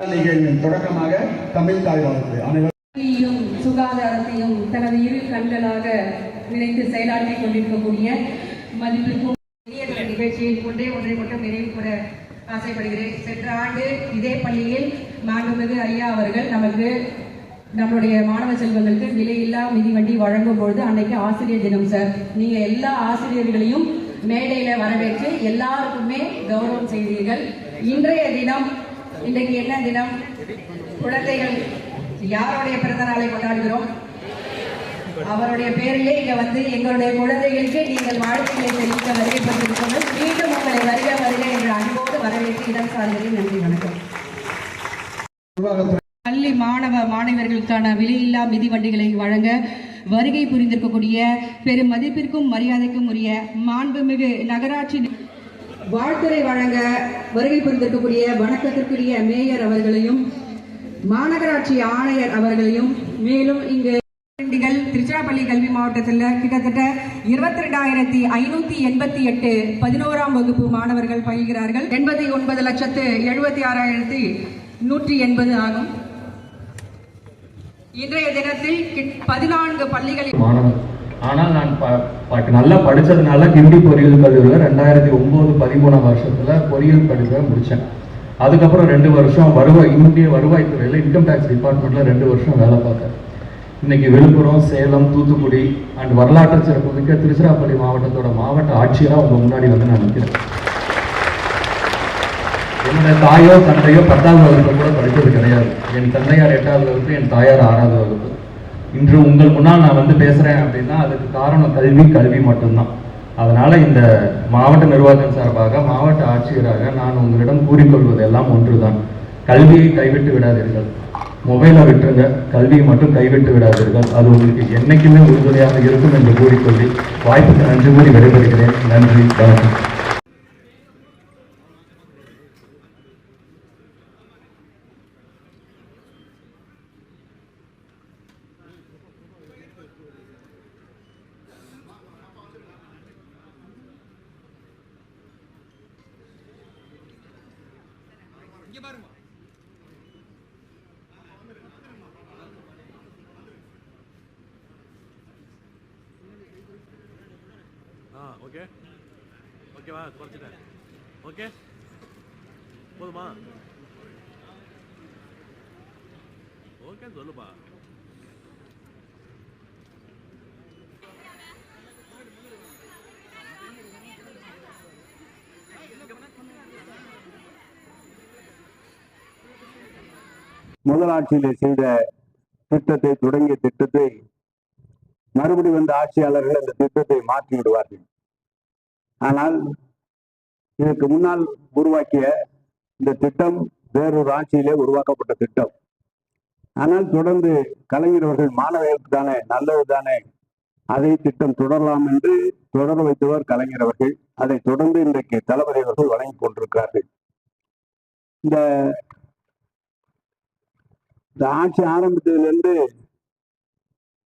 நிகழ்வின் தொடக்கமாக தமிழ் தாய் வாழ்த்து அனைவரும் சுகாதாரத்தையும் தனது இரு கண்களாக நினைத்து செயலாற்றி கொண்டிருக்கக்கூடிய மதிப்பிற்கும் நிகழ்ச்சியில் ஒன்றே ஒன்றை மட்டும் நினைவு கூற ஆசைப்படுகிறேன். சென்ற ஆண்டு இதே பள்ளியில் மாண்புமிகு ஐயா அவர்கள் நமக்கு நம்மளுடைய மாணவ செல்வங்களுக்கு விலையில்லா மிதிவண்டி வழங்கும் பொழுது அன்னைக்கு ஆசிரியர் தினம் சார். நீங்க எல்லா ஆசிரியர்களையும் மேடையில வரவேற்று எல்லாருக்குமே கௌரவம் செய்தீர்கள். இன்றைய தினம் இன்றைக்கு என்ன தினம்? குழந்தைகள் யாருடைய பிறந்த நாளை கொண்டாடுகிறோம்? அவருடைய பேரிலே இங்க வந்து எங்களுடைய குழந்தைகளுக்கு நீங்கள் வாழ்க்கையை தெரிவிக்க வருகைப்பட்டிருக்கிறோம். மீண்டும் உங்களை வருக வருக என்ற அன்போடு வரவேற்று இடம் சார்ந்ததில் நன்றி வணக்கம். பள்ளி மாணவ மாணவர்களுக்கான விலையில்லா மிதிவண்டிகளை வழங்க வருகை புரிந்திருக்கக்கூடிய பெரும் மதிப்பிற்கும் மரியாதைக்கும் உரிய மாண்புமிகு நகராட்சி வாழ்த்துறை வழங்க வருகை புரிந்திருக்கக்கூடிய வணக்கத்திற்குரிய மேயர் அவர்களையும் மாநகராட்சி ஆணையர் அவர்களையும் மேலும் இங்கு திருச்சிராப்பள்ளி கல்வி மாவட்டத்தில் கிட்டத்தட்ட இருபத்தி ரெண்டாயிரத்தி ஐநூத்தி எண்பத்தி எட்டு பதினோராம் வகுப்பு மாணவர்கள் பயில்கிறார்கள். எண்பத்தி ஒன்பது லட்சத்து எழுபத்தி ஆறாயிரத்தி நூற்றி எண்பது ஆகும். இன்றைய தினத்தில் கிட்- பதினான்கு பள்ளிகளில் ஆனால் நான் ப நல்லா படித்ததுனால கிண்டி பொறியியல் கல்லூரியில் ரெண்டாயிரத்தி ஒம்பது பதிமூணாம் வருஷத்தில் பொறியியல் படிப்பை முடித்தேன் அதுக்கப்புறம் ரெண்டு வருஷம் வருவாய் இந்திய வருவாய்த்துறையில் இன்கம் டேக்ஸ் டிபார்ட்மெண்ட்டில் ரெண்டு வருஷம் வேலை பார்த்தேன். இன்னைக்கு விழுப்புரம் சேலம் தூத்துக்குடி அண்ட் வரலாற்று சிறப்புமிக்க திருச்சிராப்பள்ளி மாவட்டத்தோட மாவட்ட ஆட்சியராக உங்கள் முன்னாடி வந்து நான் நிற்கிறேன் என்னோட தாயோ தந்தையோ பத்தாவது வகுப்பு கூட படித்தது கிடையாது. என் தந்தையார் எட்டாவது வகுப்பு என் தாயார் ஆறாவது வகுப்பு. இன்று உங்கள் முன்னால் நான் வந்து பேசுறேன் அப்படின்னா அதுக்கு காரணம் கல்வி கல்வி மட்டும்தான். அதனால் இந்த மாவட்ட நிர்வாகம் சார்பாக மாவட்ட ஆட்சியராக நான் உங்களிடம் கூறிக்கொள்வது எல்லாம் ஒன்றுதான். கல்வியை கைவிட்டு விடாதீர்கள். மொபைலை விட்டுருங்க. கல்வியை மட்டும் கைவிட்டு விடாதீர்கள். அது உங்களுக்கு என்னைக்குமே உறுதுணையாக இருக்கும் என்று கூறிக்கொள்ளி வாய்ப்புக்கு நன்றி கூறி விடைபெறுகிறேன். நன்றி வணக்கம். ஆ ஓகே. ஓகேவா குறைச்சிட்டேன். ஓகே. போதுமா? ஓகே சொல்லுப்பா. முதலாட்சியிலே செய்த திட்டத்தை தொடங்கிய திட்டத்தை மறுபடி வந்த ஆட்சியாளர்கள் அந்த திட்டத்தை மாற்றி விடுவார்கள். ஆனால் இதற்கு முன்னால் உருவாக்கிய இந்த திட்டம் வேறொரு ஆட்சியிலே உருவாக்கப்பட்ட திட்டம். ஆனால் தொடர்ந்து கலைஞரவர்கள் மாணவர்களுக்கு தானே நல்லது தானே அதை திட்டம் தொடரலாம் என்று தொடர வைத்தவர் கலைஞர் அவர்கள். அதை தொடர்ந்து இன்றைக்கு தளபதி அவர்கள் வழங்கிக் கொண்டிருக்கிறார்கள். இந்த இந்த ஆட்சி ஆரம்பித்ததிலிருந்து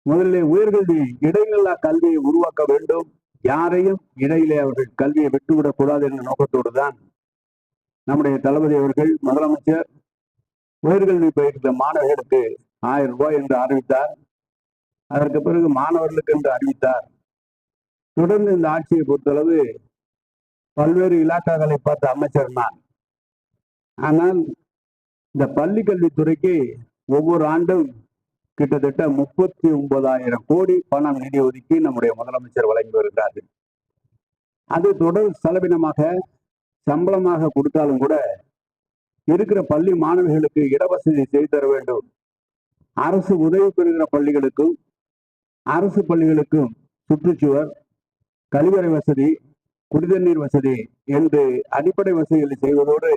முதலில் உயர்கல்வி இடைநிலா கல்வியை உருவாக்க வேண்டும். யாரையும் இடையிலே அவர்கள் கல்வியை விட்டுவிடக் கூடாது என்ற நோக்கத்தோடு தான் நம்முடைய தளபதி அவர்கள் முதலமைச்சர் உயர்கல்வி பயிர்த்த மாணவர்களுக்கு ஆயிரம் ரூபாய் என்று அறிவித்தார். அதற்கு பிறகு மாணவர்களுக்கு என்று அறிவித்தார். தொடர்ந்து இந்த ஆட்சியை பொறுத்தளவு பல்வேறு இலாக்காக்களை பார்த்த அமைச்சர் நான். ஆனால் இந்த பள்ளி கல்வித்துறைக்கு ஒவ்வொரு ஆண்டும் கிட்டத்தட்ட முப்பத்தி ஒன்பதாயிரம் கோடி பணம் நிதி ஒதுக்கி நம்முடைய முதலமைச்சர் வழங்கி வருகிறார்கள் அது தொடர் செலவினமாக சம்பளமாக கொடுத்தாலும் கூட இருக்கிற பள்ளி மாணவிகளுக்கு இடவசதி செய்து தர வேண்டும். அரசு உதவி பெறுகிற பள்ளிகளுக்கும் அரசு பள்ளிகளுக்கும் சுற்றுச்சுவர் கழிவறை வசதி குடிதண்ணீர் வசதி என்று அடிப்படை வசதிகளை செய்வதோடு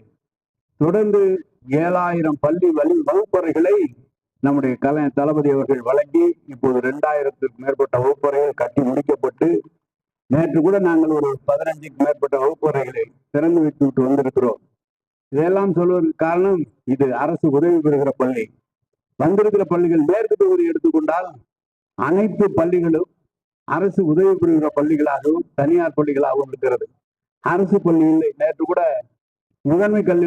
தொடர்ந்து ஏழாயிரம் பள்ளி வழி வகுப்பறைகளை நம்முடைய கலை தளபதி அவர்கள் வழங்கி இப்போது ரெண்டாயிரத்துக்கு மேற்பட்ட வகுப்பறைகள் கட்டி முடிக்கப்பட்டு நேற்று கூட நாங்கள் ஒரு பதினஞ்சுக்கு மேற்பட்ட வகுப்பறைகளை திறந்து வைத்து விட்டு வந்திருக்கிறோம். இதெல்லாம் சொல்வதற்கு காரணம் இது அரசு உதவி பெறுகிற பள்ளி. வந்திருக்கிற பள்ளிகள் மேற்கு தொகுதி எடுத்துக்கொண்டால் அனைத்து பள்ளிகளும் அரசு உதவி பெறுகிற பள்ளிகளாகவும் தனியார் பள்ளிகளாகவும் இருக்கிறது. அரசு பள்ளி இல்லை. நேற்று கூட முதன்மை கல்வி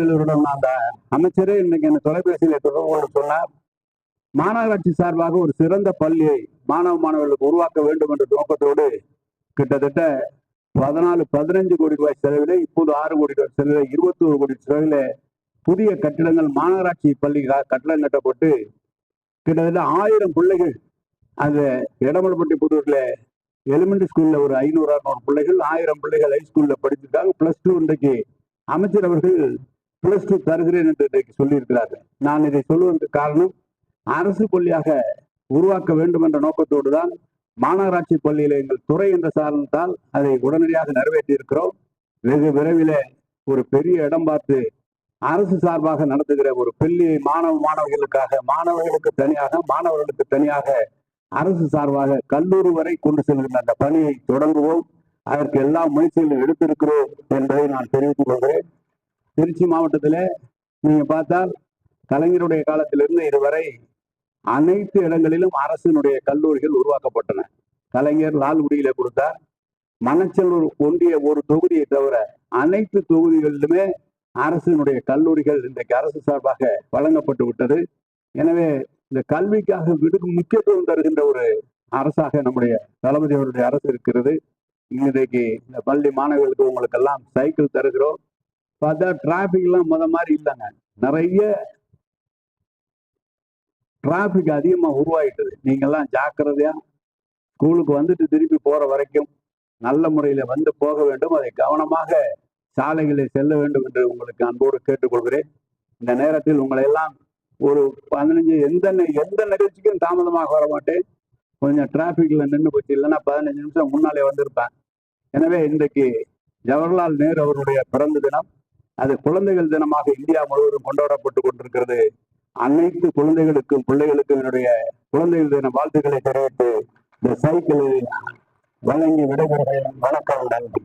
அந்த அமைச்சரே இன்னைக்கு என்ன தொலைபேசியில் தொடர்பு கொண்டு சொன்னார். மாநகராட்சி சார்பாக ஒரு சிறந்த பள்ளியை மாணவ மாணவர்களுக்கு உருவாக்க வேண்டும் என்ற நோக்கத்தோடு கிட்டத்தட்ட பதினாலு பதினஞ்சு கோடி ரூபாய் செலவில் இப்போது ஆறு கோடி ரூபாய் செலவில் இருபத்தி ஒரு கோடி செலவில் புதிய கட்டிடங்கள் மாநகராட்சி பள்ளிகளாக க- கட்டடம் கட்டப்பட்டு கிட்டத்தட்ட ஆயிரம் பிள்ளைகள் அந்த இடமலப்பட்டி புதூரில் எலிமெண்ட்ரி ஸ்கூலில் ஒரு ஐநூறு அறுநூறு பிள்ளைகள் ஆயிரம் பிள்ளைகள் ஹை ஸ்கூலில் படிச்சிருக்காங்க ப்ளஸ் டூ இன்றைக்கு அமைச்சர் அவர்கள் பிளஸ் டூ தருகிறேன் என்று இன்றைக்கு சொல்லியிருக்கிறார்கள். நான் இதை சொல்வதற்கு காரணம் அரசு பள்ளியாக உருவாக்க வேண்டும் என்ற நோக்கத்தோடு தான் மாநகராட்சி பள்ளியில எங்கள் துறை என்ற சாரணத்தால் அதை உடனடியாக நிறைவேற்றி இருக்கிறோம் வெகு விரைவிலே ஒரு பெரிய இடம் பார்த்து அரசு சார்பாக நடத்துகிற ஒரு பள்ளியை மாணவ மாணவர்களுக்காக மாணவர்களுக்கு தனியாக மாணவர்களுக்கு தனியாக அரசு சார்பாக கல்லூரி வரை கொண்டு செல்கின்ற அந்த பணியை தொடங்குவோம். அதற்கு எல்லா முயற்சிகளும் எடுத்திருக்கிறோம் என்பதை நான் தெரிவித்துக் கொள்கிறேன். திருச்சி மாவட்டத்திலே நீங்க பார்த்தால் கலைஞருடைய காலத்திலிருந்து இதுவரை அனைத்து இடங்களிலும் அரசினுடைய கல்லூரிகள் உருவாக்கப்பட்டன. கலைஞர் லால்குடியில கொடுத்தார். மணச்சலூர் ஒன்றிய ஒரு தொகுதியை தவிர அனைத்து தொகுதிகளிலுமே அரசினுடைய கல்லூரிகள் இன்றைக்கு அரசு சார்பாக வழங்கப்பட்டு விட்டது. எனவே இந்த கல்விக்காக விடுக்கும் முக்கியத்துவம் தருகின்ற ஒரு அரசாக நம்முடைய தளபதி அவருடைய அரசு இருக்கிறது. இன்றைக்கு இந்த பள்ளி மாணவர்களுக்கு உங்களுக்கெல்லாம் சைக்கிள் தருகிறோம். பார்த்தா டிராபிக் எல்லாம் முத மாதிரி இல்லைங்க. நிறைய டிராபிக் அதிகமா உருவாயிட்டது. நீங்கெல்லாம் ஜாக்கிரதையா ஸ்கூலுக்கு வந்துட்டு திருப்பி போற வரைக்கும் நல்ல முறையில வந்து போக வேண்டும். அதை கவனமாக சாலைகளில் செல்ல வேண்டும் என்று உங்களுக்கு அன்போடு கேட்டுக்கொள்கிறேன். இந்த நேரத்தில் உங்களை எல்லாம் ஒரு பதினஞ்சு எந்த எந்த நிகழ்ச்சிக்கும் தாமதமாக வர மாட்டேன் கொஞ்சம் டிராஃபிக்ல நின்று போச்சு. இல்லைன்னா பதினஞ்சு நிமிஷம் முன்னாலே வந்திருப்பேன். எனவே இன்றைக்கு ஜவஹர்லால் நேரு அவருடைய பிறந்த தினம். அது குழந்தைகள் தினமாக இந்தியா முழுவதும் கொண்டாடப்பட்டு கொண்டிருக்கிறது. அனைத்து குழந்தைகளுக்கும் பிள்ளைகளுக்கும் என்னுடைய குழந்தைகள் தின வாழ்த்துக்களை தெரிவித்து இந்த சைக்கிளை வழங்கி விடைபெறுகிறேன். வணக்கம் நன்றி.